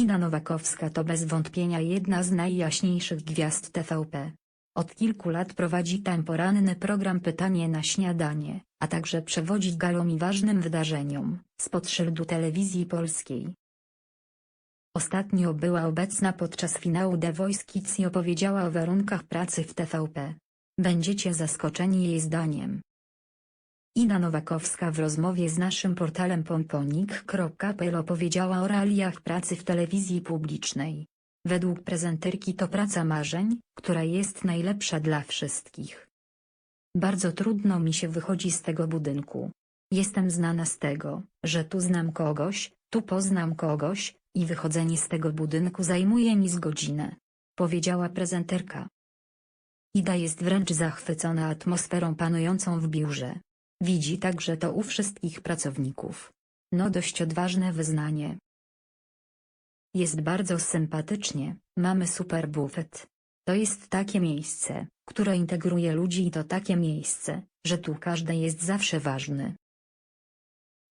Ina Nowakowska to bez wątpienia jedna z najjaśniejszych gwiazd TVP. Od kilku lat prowadzi tam poranny program Pytanie na śniadanie, a także przewodzi galom i ważnym wydarzeniom, spod szyldu telewizji polskiej. Ostatnio była obecna podczas finału The Voice Kids i opowiedziała o warunkach pracy w TVP. Będziecie zaskoczeni jej zdaniem. Ina Nowakowska w rozmowie z naszym portalem pomponik.pl opowiedziała o realiach pracy w telewizji publicznej. Według prezenterki to praca marzeń, która jest najlepsza dla wszystkich. Bardzo trudno mi się wychodzi z tego budynku. Jestem znana z tego, że tu znam kogoś, tu poznam kogoś, i wychodzenie z tego budynku zajmuje mi z godzinę. Powiedziała prezenterka. Ida jest wręcz zachwycona atmosferą panującą w biurze. Widzi także to u wszystkich pracowników. No dość odważne wyznanie. Jest bardzo sympatycznie, mamy super bufet. To jest takie miejsce, które integruje ludzi i to takie miejsce, że tu każdy jest zawsze ważny.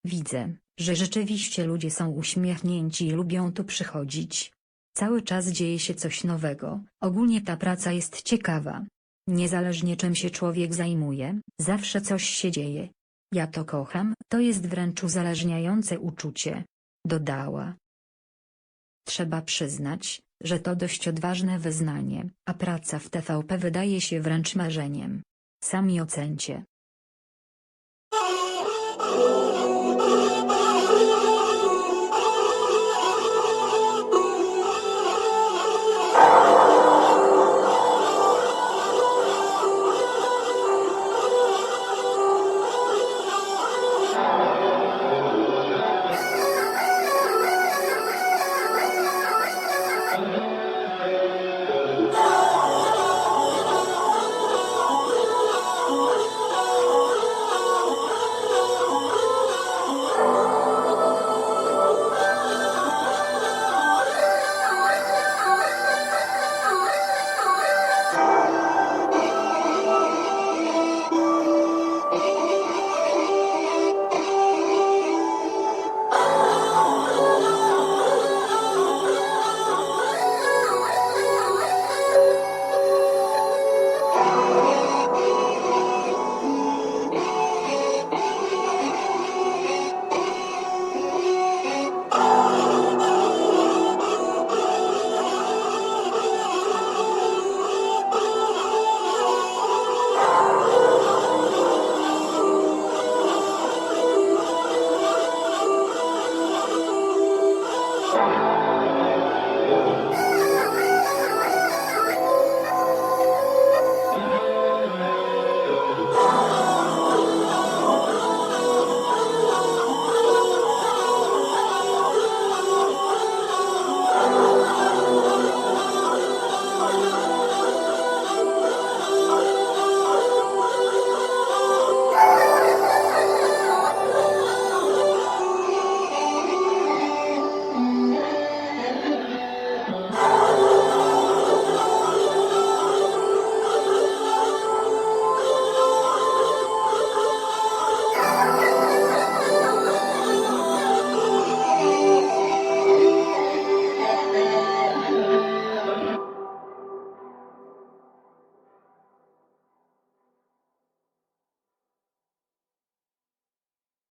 Widzę, że rzeczywiście ludzie są uśmiechnięci i lubią tu przychodzić. Cały czas dzieje się coś nowego, ogólnie ta praca jest ciekawa. Niezależnie czym się człowiek zajmuje, zawsze coś się dzieje. Ja to kocham, to jest wręcz uzależniające uczucie. Dodała. Trzeba przyznać, że to dość odważne wyznanie, a praca w TVP wydaje się wręcz marzeniem. Sami ocencie.